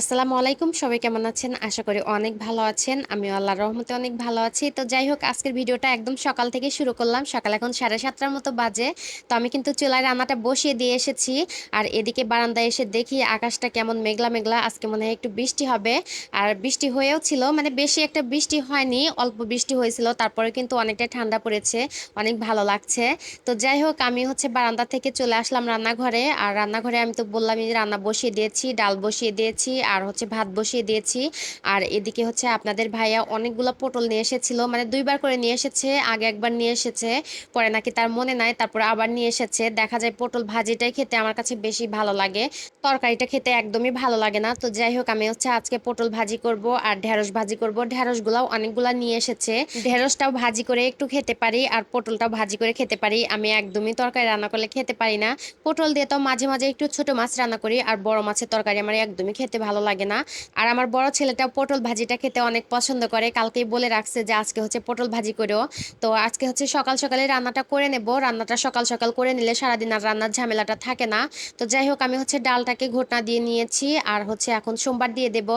আসসালামু আলাইকুম, সবাই কেমন আছেন? আশা করি অনেক ভালো আছেন। আমি আল্লাহর রহমতে অনেক ভালো আছি। তো যাই হোক, আজকের ভিডিওটা একদম সকাল থেকে শুরু করলাম। সকাল এখন সাড়ে সাতটার মতো বাজে। তো আমি কিন্তু চুলায় রান্নাটা বসিয়ে দিয়ে এসেছি। আর এদিকে বারান্দায় এসে দেখি আকাশটা কেমন মেঘলা মেঘলা। আজকে মনে হয় একটু বৃষ্টি হবে। আর বৃষ্টি হয়েও ছিল মানে বেশি একটা বৃষ্টি হয়নি, অল্প বৃষ্টি হয়েছিল। তারপরে কিন্তু অনেকটা ঠান্ডা পড়েছে, অনেক ভালো লাগছে। তো যাই হোক, আমি হচ্ছে বারান্দা থেকে চলে আসলাম রান্নাঘরে। আর রান্নাঘরে আমি তো বললামই রান্না বসিয়ে দিয়েছি, ডাল বসিয়ে দিয়েছি আর হচ্ছে ভাত বসিয়ে দিয়েছি। আর এদিকে হচ্ছে আপনাদের ভাইয়া অনেকগুলো পটল নিয়ে এসেছিল। মানে দুইবার করে নিয়ে এসেছে, আগে একবার নিয়ে এসেছে। পরে নাকি তার মনে নাই, তারপরে আবার নিয়ে এসেছে। দেখা যায় পটল ভাজিটাই খেতে আমার কাছে বেশি ভালো লাগে। তরকারিটা খেতে একদমই ভালো লাগে না। তো যাই হোক, আমি হচ্ছে আজকে পটল ভাজি করব আর ঢেঁড়স ভাজি করব। ঢেঁড়সগুলাও অনেকগুলা নিয়ে এসেছে। ঢেঁড়সটাও ভাজি করে একটু খেতে পারি আর পটলটাও ভাজি করে খেতে পারি। আমি একদমই তরকারি রান্না করলে খেতে পারি না। পটল দিয়ে তো মাঝে মাঝে একটু ছোট মাছ রান্না করি আর বড় মাছের তরকারি আমার একদমই খেতে ভালো লাগে না। আর আমার বড় ছেলেটা পটল ভাজিটা খেতে অনেক পছন্দ করে। কালকেই বলে রাখছে যে, আজকে হচ্ছে পটল ভাজি করেও তো আজকে হচ্ছে সকাল সকালে রান্নাটা করে নেব। রান্নাটা সকাল সকাল করে নিলে সারাদিন আর রান্নার ঝামেলাটা থাকে না। তো যাই হোক, আমি হচ্ছে ডালটাকে ঘটনা দিয়ে নিয়েছি আর হচ্ছে এখন সোমবার দিয়ে দেব।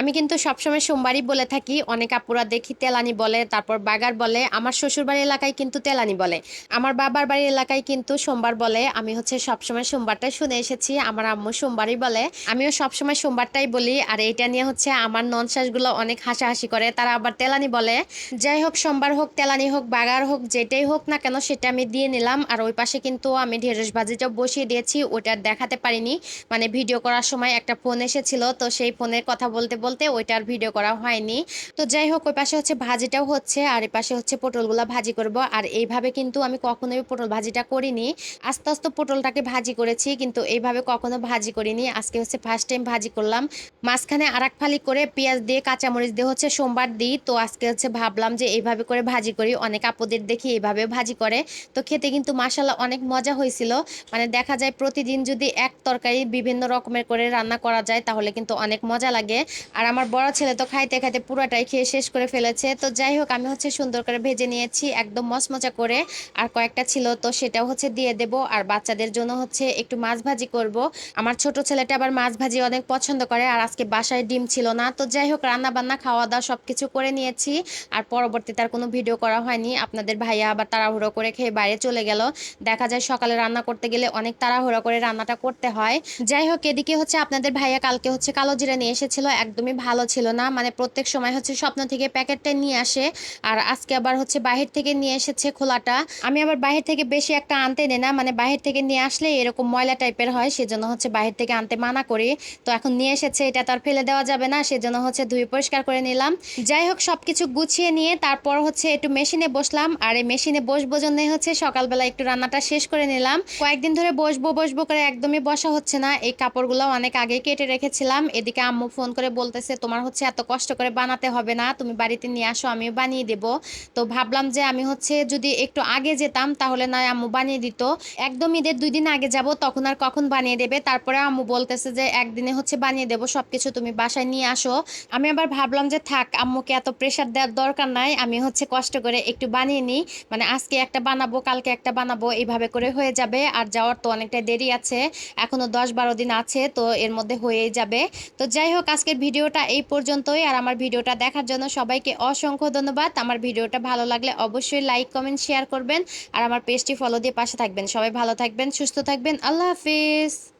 আমি কিন্তু সবসময় সোমবারই বলে থাকি, অনেক আপুরা দেখি তেলানি বলে, তারপর বাগার বলে। আমার শ্বশুরবাড়ি এলাকায় কিন্তু তেলানি বলে। আমার বাবার বাড়ির এলাকায় কিন্তু সোমবার বলে। আমি হচ্ছে সবসময় সোমবারটাই শুনে এসেছি। আমার আম্মু সোমবারই বলে। আমিও সবসময় সোমবারটাই বলি, আর এটা নিয়ে হচ্ছে আমার ননশ্বাসগুলো অনেক হাসাহাসি করে। তারা আবার তেলানি বলে, যাই হোক, সোমবার হোক, তেলানি হোক, বাগার হোক, যেটাই হোক না কেন, সেটা আমি দিয়ে নিলাম। আর ওই পাশে কিন্তু আমি ঢেঁড়স ভাজিটাও বসিয়ে দিয়েছি ওইটা দেখাতে পারিনি। মানে ভিডিও করার সময় একটা ফোন এসেছিল, তো সেই ফোনের কথা বলতে বলতে ওইটার ভিডিও করা হয়নি। তো যাই হোক, ওই পাশে হচ্ছে ভাজিটাও হচ্ছে, আর এই পাশে হচ্ছে পটলগুলো ভাজি করব। আর এইভাবে কিন্তু আমি কখনোই পটল ভাজিটা করিনি। আস্তে আস্তে পটলটাকে ভাজি করেছি, কিন্তু এইভাবে কখনো ভাজি করিনি। আজকে হচ্ছে ফার্স্ট টাইম ভাজি করলাম। মাঝখানে আর ফালি করে পেঁয়াজ দিয়ে কাঁচামরিচ দিয়ে হচ্ছে সোমবার দিই। তো আজকে হচ্ছে ভাবলাম যে এইভাবে করে ভাজি করি। অনেক আপদের দেখি এইভাবে ভাজি করে। তো খেতে কিন্তু মাসাল্লাহ অনেক মজা হয়েছিল। মানে দেখা যায় প্রতিদিন যদি এক তরকারি বিভিন্ন রকমের করে রান্না করা যায়, তাহলে কিন্তু অনেক মজা লাগে। আর আমার বড় ছেলে তো খাইতে খাইতে পুরোটাই খেয়ে শেষ করে ফেলেছে। তো যাই হোক, আমি হচ্ছে সুন্দর করে ভেজে নিয়েছি একদম মচমচা করে। আর কয়েকটা ছিল তো সেটাও হচ্ছে দিয়ে দেব। আর বাচ্চাদের জন্য হচ্ছে একটু মাছ ভাজি করব। আমার ছোট ছেলেটা আবার মাছ ভাজি অনেক পছন্দ করে। আর আজকে বাসায় ডিম ছিল না। তো যাই হোক রান্না বান্না খাওয়া দাওয়া সব কিছু করে নিয়েছি। আর পরবর্তীতে আর কোনো ভিডিও করা হয়নি। আপনাদের ভাইয়া আবার তাড়াহুড়ো করে খেয়ে বাইরে চলে গেল। দেখা যায় সকালে রান্না করতে গেলে অনেক তাড়াহুড়ো করে রান্নাটা করতে হয়। যাই হোক, এদিকে হচ্ছে আপনাদের ভাইয়া কালকে হচ্ছে কালো জিরা নিয়ে এসেছিল। একদমই ভালো ছিল না। মানে প্রত্যেক সময় হচ্ছে স্বপ্ন থেকে প্যাকেটটা নিয়ে আসে। আর আজকে আবার হচ্ছে বাহির থেকে নিয়ে এসেছে খোলাটা। আমি আবার বাহির থেকে বেশি একটা আনতে নেই না। মানে বাহির থেকে নিয়ে আসলে এরকম ময়লা টাইপের হয়। সেজন্য হচ্ছে বাহির থেকে আনতে মানা করি। তো এখন নিয়ে এসেছে, এটা তো আর ফেলে দেওয়া যাবে না, সেজন্য হচ্ছে ধুয়ে পরিষ্কার করে নিলাম। যাই হোক সব কিছু গুছিয়ে নিয়ে তারপর হচ্ছে একটু মেশিনে বসলাম, আর এই মেশিনে বসবো জন্য হচ্ছে সকালবেলা একটু রান্নাটা শেষ করে নিলাম। কয়েকদিন ধরে বসবো বসবো করে একদমই বসা হচ্ছে না, এই কাপড়গুলো অনেক আগে কেটে রেখেছিলাম। এদিকে আম্মু ফোন করে বলতেছে, তোমার হচ্ছে এত কষ্ট করে বানাতে হবে না, তুমি বাড়িতে নিয়ে আসো আমি বানিয়ে দেব। তো ভাবলাম যে আমি হচ্ছে যদি একটু আগে যেতাম, তাহলে নয় আম্মু বানিয়ে দিত। একদম ঈদের দুই দিন আগে যাব, তখন আর কখন বানিয়ে দেবে? তারপরে আম্মু বলতেছে যে, একদিনে হচ্ছে বানিয়ে দেবো। সবকিছু তুমি বাসায় নিয়ে আসো। আমি আবার ভাবলাম যে থাক, আম্মুকে এত প্রেশার দেওয়ার দরকার নাই, আমি হচ্ছে কষ্ট করে একটু বানিয়ে নিই। মানে আজকে একটা বানাবো, কালকে একটা বানাবো, এইভাবে করে হয়ে যাবে। আর যাওয়ার তো অনেকটা দেরি আছে, এখনও দশ বারো দিন আছে, তো এর মধ্যে হয়েই যাবে। তো যাই হোক, আজকের ভিডিওটা এই পর্যন্তই। আর আমার ভিডিওটা দেখার জন্য সবাইকে অসংখ্য ধন্যবাদ। আমার ভিডিওটা ভালো লাগলে অবশ্যই লাইক কমেন্ট শেয়ার করবেন। আর আমার পেজটি ফলো দিয়ে পাশে থাকবেন। সবাই ভালো থাকবেন, সুস্থ থাকবেন। আল্লাহ হাফিজ।